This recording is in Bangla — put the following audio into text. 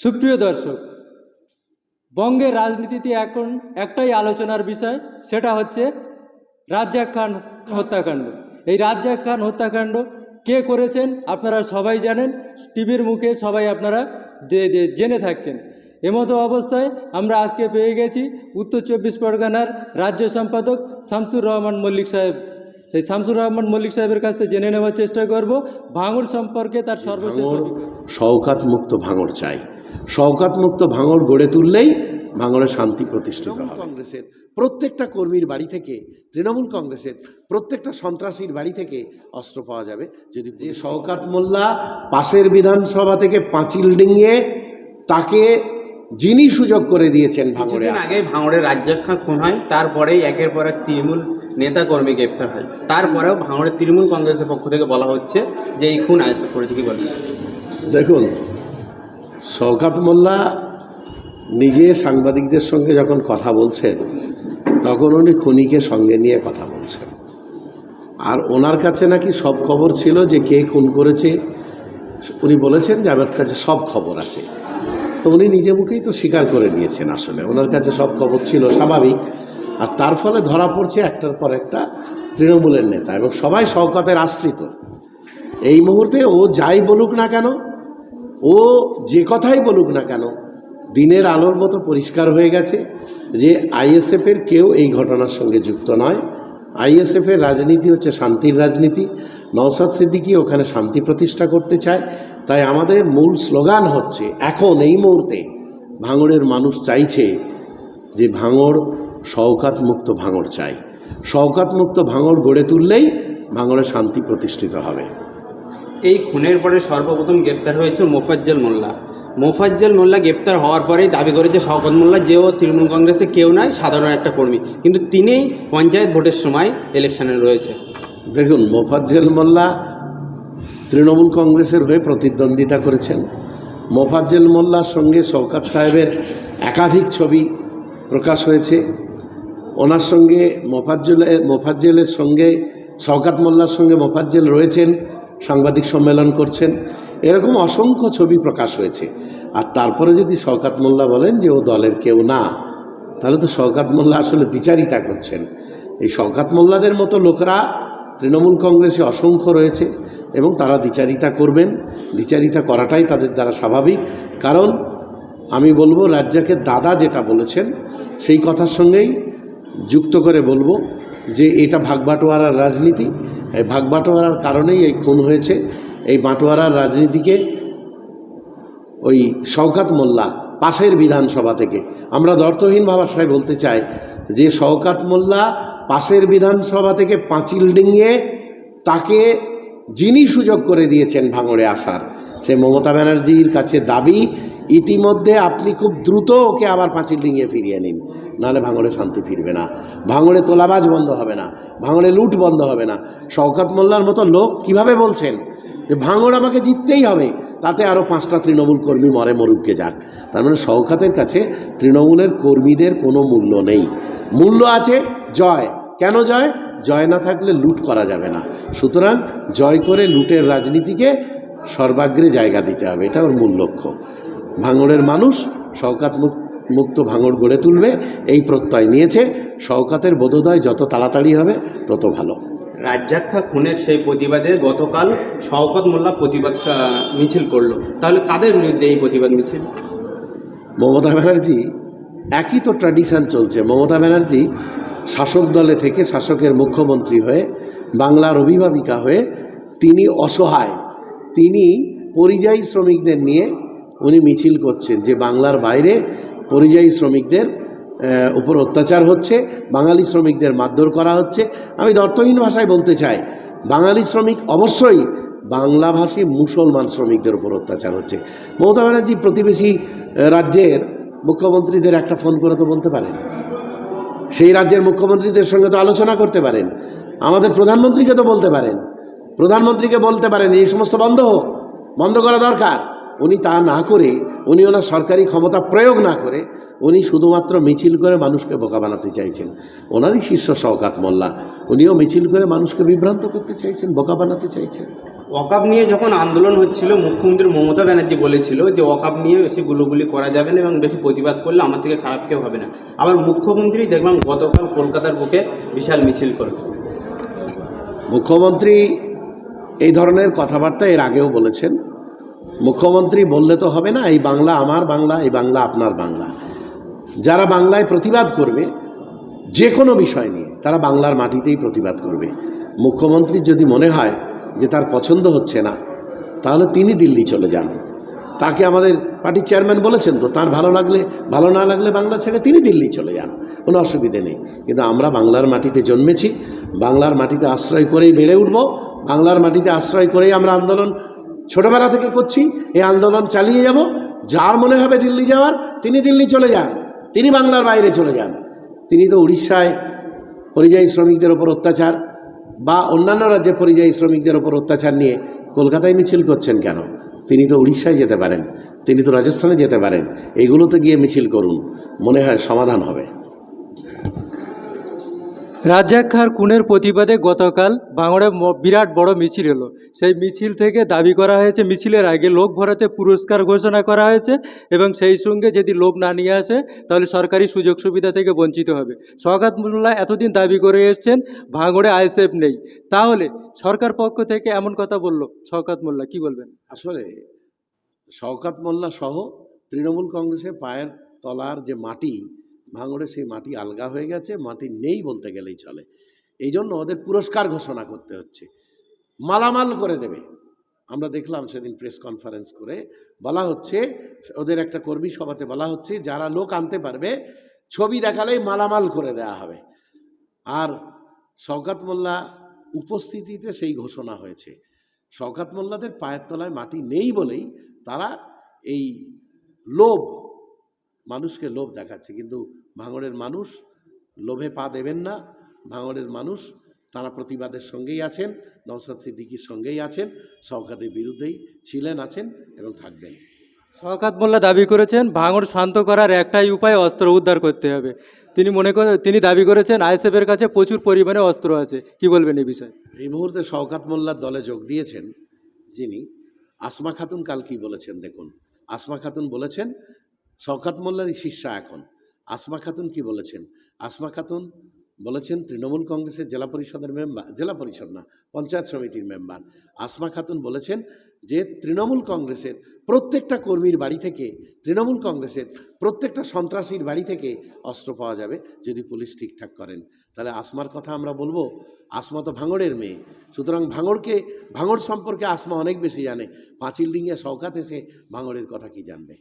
সুপ্রিয় দর্শক, বঙ্গের রাজনীতিতে এখন একটাই আলোচনার বিষয়, সেটা হচ্ছে রাজ্জাক খান হত্যাকাণ্ড। এই রাজ্জাক খান হত্যাকাণ্ড কে করেছেন আপনারা সবাই জানেন, টিভির মুখে সবাই আপনারা জেনে থাকছেন। এমতো অবস্থায় আমরা আজকে পেয়ে গেছি উত্তর চব্বিশ পরগনার রাজ্য সম্পাদক শামসুর রহমান মল্লিক সাহেব। সেই শামসুর রহমান মল্লিক সাহেবের কাছ থেকে জেনে নেওয়ার চেষ্টা করব। ভাঙড় সম্পর্কে তার সর্বশেষ ভাঙড় শওকাত মুক্ত ভাঙড় চাই। শওকাত মুক্ত ভাঙড় গড়ে তুললেই ভাঙড়ে শান্তি প্রতিষ্ঠিত হবে। কংগ্রেসের প্রত্যেকটা কর্মীর বাড়ি থেকে তৃণমূল কংগ্রেসের প্রত্যেকটা সন্ত্রাসীর বাড়ি থেকে অস্ত্র পাওয়া যাবে। যদি যে শওকাত মোল্লা পাশের বিধানসভা থেকে পাঁচিল ডিঙিয়ে তাকে যিনি সুযোগ করে দিয়েছেন ভাঙড়ে আগে ভাঙড়ের রাজ্যাক্ষা খান খুন হয় তারপরেই একের পর এক তৃণমূল নেতা কর্মী গ্রেপ্তার হয়। তারপরেও ভাঙড়ের তৃণমূল কংগ্রেসের পক্ষ থেকে বলা হচ্ছে যে এই খুন আয়ত্ত করেছে, কি বলেন? দেখুন, শওকাত মোল্লা নিজে সাংবাদিকদের সঙ্গে যখন কথা বলছেন, তখন উনি খুনিকে সঙ্গে নিয়ে কথা বলছেন। আর ওনার কাছে নাকি সব খবর ছিল যে কে খুন করেছে। উনি বলেছেন যে আমার কাছে সব খবর আছে। তো উনি নিজে মুখেই তো স্বীকার করে নিয়েছেন আসলে। ওনার কাছে সব খবর ছিল, স্বাভাবিক। আর তার ফলে ধরা পড়ছে একটার পর একটা তৃণমূলের নেতা এবং সবাই শওকতের আশ্রিত। এই মুহূর্তে ও যাই বলুক না কেন, ও যে কথাই বলুক না কেন, দিনের আলোর মতো পরিষ্কার হয়ে গেছে যে আইএসএফের কেউ এই ঘটনার সঙ্গে যুক্ত নয়। আইএসএফের রাজনীতি হচ্ছে শান্তির রাজনীতি। নওসাদ সিদ্দিকি ওখানে শান্তি প্রতিষ্ঠা করতে চায়। তাই আমাদের মূল স্লোগান হচ্ছে, এখন এই মুহূর্তে ভাঙড়ের মানুষ চাইছে যে ভাঙড় শওকাত মুক্ত ভাঙড় চাই। শওকাত মুক্ত ভাঙড় গড়ে তুললেই ভাঙড়ে শান্তি প্রতিষ্ঠিত হবে। এই খুনের পরে সর্বপ্রথম গ্রেপ্তার হয়েছে মোফাজ্জল মোল্লা। মোফাজ্জল মোল্লা গ্রেপ্তার হওয়ার পরেই দাবি করেছে শওকত মোল্লা যেও তৃণমূল কংগ্রেসে কেউ নয় সাধারণ একটা কর্মী। কিন্তু তিনিই পঞ্চায়েত ভোটের সময় ইলেকশনে রয়েছে। দেখুন মোফাজ্জেল মোল্লা তৃণমূল কংগ্রেসের হয়ে প্রতিদ্বন্দ্বিতা করেছেন। মোফাজ্জেল মোল্লার সঙ্গে শওকাত সাহেবের একাধিক ছবি প্রকাশ হয়েছে। ওনার সঙ্গে মোফাজ্জলের মোফাজ্জেলের সঙ্গে, শওকাত মোল্লার সঙ্গে মোফাজ্জেল রয়েছেন, সাংবাদিক সম্মেলন করছেন। এরকম অসংখ্য ছবি প্রকাশ হয়েছে। আর তারপরে যদি শওকাত মোল্লা বলেন যে ও দলের কেউ না, তাহলে তো শওকাত মোল্লা আসলে দ্বিচারিতা করছেন। এই শওকাত মোল্লাদের মতো লোকরা তৃণমূল কংগ্রেসে অসংখ্য রয়েছে এবং তারা দ্বিচারিতা করবেন। দ্বিচারিতা করাটাই তাদের দ্বারা স্বাভাবিক। কারণ আমি বলব, রাজ্জাকের দাদা যেটা বলেছেন, সেই কথার সঙ্গেই যুক্ত করে বলব যে এটা ভাগবাটোয়ারার রাজনীতি। এই ভাগবাটোয়ারার কারণেই এই খুন হয়েছে। এই বাটোয়ারার রাজনীতিকে ওই শওকাত মোল্লা পাশের বিধানসভা থেকে, আমরা দর্থহীন ভাষায় বলতে চাই যে শওকাত মোল্লা পাশের বিধানসভা থেকে পাঁচিল ডিঙিয়ে তাকে যিনি সুযোগ করে দিয়েছেন ভাঙড়ে আসার, সে মমতা ব্যানার্জির কাছে দাবি ইতিমধ্যে আপনি খুব দ্রুত ওকে আবার পাঁচিল ডিঙিয়ে ফিরিয়ে নিন। নাহলে ভাঙড়ে শান্তি ফিরবে না। ভাঙড়ে তোলাবাজ বন্ধ হবে না। ভাঙড়ে লুট বন্ধ হবে না। শওকাত মোল্লার মতো লোক কীভাবে বলছেন যে, ভাঙড় আমাকে জিততেই হবে। তাতে আরও পাঁচটা তৃণমূল কর্মী মরে, মরুককে যাক। তার মানে শওকাতের কাছে তৃণমূলের কর্মীদের কোনো মূল্য নেই। মূল্য আছে জয়। কেন জয়? জয় না থাকলে লুট করা যাবে না। সুতরাং জয় করে লুটের রাজনীতিকে সর্বাগ্রে জায়গা দিতে হবে। এটা ওর মূল লক্ষ্য। ভাঙড়ের মানুষ শওকাত মুক- মুক্ত ভাঙড় গড়ে তুলবে এই প্রত্যয় নিয়েছে। শওকাতের বোধোদয় যত তাড়াতাড়ি হবে তত ভালো। রাজ্জাক খান খুনের সেই প্রতিবাদে গতকাল শওকত মোল্লা প্রতিবাদ মিছিল করল। তাহলে কাদের বিরুদ্ধে এই প্রতিবাদ মিছিল? মমতা ব্যানার্জি একই তো ট্র্যাডিশন চলছে। মমতা ব্যানার্জি শাসক দলে থেকে শাসকের মুখ্যমন্ত্রী হয়ে বাংলার অভিভাবিকা হয়ে তিনি অসহায়। তিনি পরিযায়ী শ্রমিকদের নিয়ে উনি মিছিল করছেন যে বাংলার বাইরে পরিযায়ী শ্রমিকদের উপর অত্যাচার হচ্ছে, বাঙালি শ্রমিকদের মারধর করা হচ্ছে। আমি দর্থহীন ভাষায় বলতে চাই, বাঙালি শ্রমিক অবশ্যই বাংলাভাষী মুসলমান শ্রমিকদের উপর অত্যাচার হচ্ছে। মমতা ব্যানার্জি প্রতিবেশী রাজ্যের মুখ্যমন্ত্রীদের একটা ফোন করে তো বলতে পারেন। সেই রাজ্যের মুখ্যমন্ত্রীদের সঙ্গে তো আলোচনা করতে পারেন। আমাদের প্রধানমন্ত্রীকে তো বলতে পারেন। প্রধানমন্ত্রীকে বলতে পারেন, এই সমস্ত বন্ধ হোক, বন্ধ করা দরকার। উনি তা না করে উনি ওনার সরকারি ক্ষমতা প্রয়োগ না করে উনি শুধুমাত্র মিছিল করে মানুষকে বোকা বানাতে চাইছেন। ওনারই শিষ্য শওকাত মোল্লা। উনিও মিছিল করে মানুষকে বিভ্রান্ত করতে চাইছেন বোকা বানাতে চাইছেন। ওয়াকাপ নিয়ে যখন আন্দোলন হচ্ছিল মুখ্যমন্ত্রী মমতা ব্যানার্জি বলেছিল যে ওয়াকাপ নিয়ে বেশি গুলোগুলি করা যাবে না এবং বেশি প্রতিবাদ করলে আমার থেকে খারাপ কেউ হবে না। আবার মুখ্যমন্ত্রী দেখলাম গতকাল কলকাতার বুকে বিশাল মিছিল করে। মুখ্যমন্ত্রী এই ধরনের কথাবার্তা এর আগেও বলেছেন। মুখ্যমন্ত্রী বললে তো হবে না, এই বাংলা আমার বাংলা, এই বাংলা আপনার বাংলা। যারা বাংলায় প্রতিবাদ করবে, যে কোনো বিষয় নিয়ে, তারা বাংলার মাটিতেই প্রতিবাদ করবে। মুখ্যমন্ত্রীর যদি মনে হয় যে তার পছন্দ হচ্ছে না, তাহলে তিনি দিল্লি চলে যান। তাকে আমাদের পার্টির চেয়ারম্যান বলেছেন তো, তার ভালো লাগলে, ভালো না লাগলে বাংলা ছেড়ে তিনি দিল্লি চলে যান। কোনো অসুবিধে নেই। কিন্তু আমরা বাংলার মাটিতে জন্মেছি, বাংলার মাটিতে আশ্রয় করেই বেড়ে উঠব, বাংলার মাটিতে আশ্রয় করেই আমরা আন্দোলন ছোটবেলা থেকে করছি, এই আন্দোলন চালিয়ে যাব। যার মনে হবে দিল্লি যাওয়ার, তিনি দিল্লি চলে যান, তিনি বাংলার বাইরে চলে যান। তিনি তো উড়িষ্যায় পরিযায়ী শ্রমিকদের ওপর অত্যাচার বা অন্যান্য রাজ্যে পরিযায়ী শ্রমিকদের ওপর অত্যাচার নিয়ে কলকাতায় মিছিল করছেন কেন? তিনি তো উড়িষ্যায় যেতে পারেন, তিনি তো রাজস্থানে যেতে পারেন এইগুলোতে গিয়ে মিছিল করুন, মনে হয় সমাধান হবে। রাজ্জাক খাঁর খুনের প্রতিবাদে গতকাল ভাঙড়ে বিরাট বড় মিছিল হলো সেই মিছিল থেকে দাবি করা হয়েছে, মিছিলের আগে লোক ভরাতে পুরস্কার ঘোষণা করা হয়েছে এবং সেই সঙ্গে যদি লোক না নিয়ে আসে, তাহলে সরকারি সুযোগ সুবিধা থেকে বঞ্চিত হবে। সৌগাত মোল্লা এতদিন দাবি করে এসছেন, ভাঙড়ে আইএসএফ নেই। তাহলে সরকার পক্ষ থেকে এমন কথা বলল শওকাত মোল্লা, কি বলবেন? আসলে শওকাত মোল্লা সহ তৃণমূল কংগ্রেসের পায়ের তলার যে মাটি ভাঙড়ে সেই মাটি আলগা হয়ে গেছে, মাটি নেই বলতে গেলেই চলে। এই জন্য ওদের পুরস্কার ঘোষণা করতে হচ্ছে। মালামাল করে দেবে। আমরা দেখলাম সেদিন প্রেস কনফারেন্স করে বলা হচ্ছে, ওদের একটা কর্মী সভাতে বলা হচ্ছে, যারা লোক আনতে পারবে, ছবি দেখালেই মালামাল করে দেয়া হবে। আর শওকাত মোল্লা উপস্থিতিতে সেই ঘোষণা হয়েছে। শওকাত মোল্লাদের পায়ের তলায় মাটি নেই বলেই তারা এই লোভ মানুষকে লোভ দেখাচ্ছে কিন্তু ভাঙড়ের মানুষ লোভে পা দেবেন না। ভাঙড়ের মানুষ তারা প্রতিবাদের সঙ্গেই আছেন নওসাদ সিদ্দিকির সঙ্গেই আছেন শওকাতের বিরুদ্ধেই ছিলেন আছেন এবং থাকবেন। শওকাত মোল্লা দাবি করেছেন ভাঙড় শান্ত করার একটাই উপায় অস্ত্র উদ্ধার করতে হবে। তিনি মনে করে তিনি দাবি করেছেন আইএসএফের কাছে প্রচুর পরিমাণে অস্ত্র আছে। কি বলবেন এই বিষয়ে? এই মুহূর্তে শওকাত মোল্লার দলে যোগ দিয়েছেন যিনি আসমা খাতুন কাল কি বলেছেন দেখুন। আসমা খাতুন বলেছেন শওকাত মোল্লারই শিষ্যা এখন। আসমা খাতুন কি বলেছেন? আসমা খাতুন বলেছেন, তৃণমূল কংগ্রেসের জেলা পরিষদের মেম্বার জেলা পরিষদ না, পঞ্চায়েত সমিতির মেম্বার। আসমা খাতুন বলেছেন যে, তৃণমূল কংগ্রেসের প্রত্যেকটা কর্মীর বাড়ি থেকে, তৃণমূল কংগ্রেসের প্রত্যেকটা সন্ত্রাসীর বাড়ি থেকে অস্ত্র পাওয়া যাবে যদি পুলিশ ঠিকঠাক করেন। তাহলে আসমার কথা আমরা বলব, আসমা তো ভাঙড়ের মেয়ে। সুতরাং ভাঙড়কে, ভাঙড় সম্পর্কে আসমা অনেক বেশি জানে। পাঁচিল ডিঙে শওকাত এসে ভাঙড়ের কথা কি জানবে?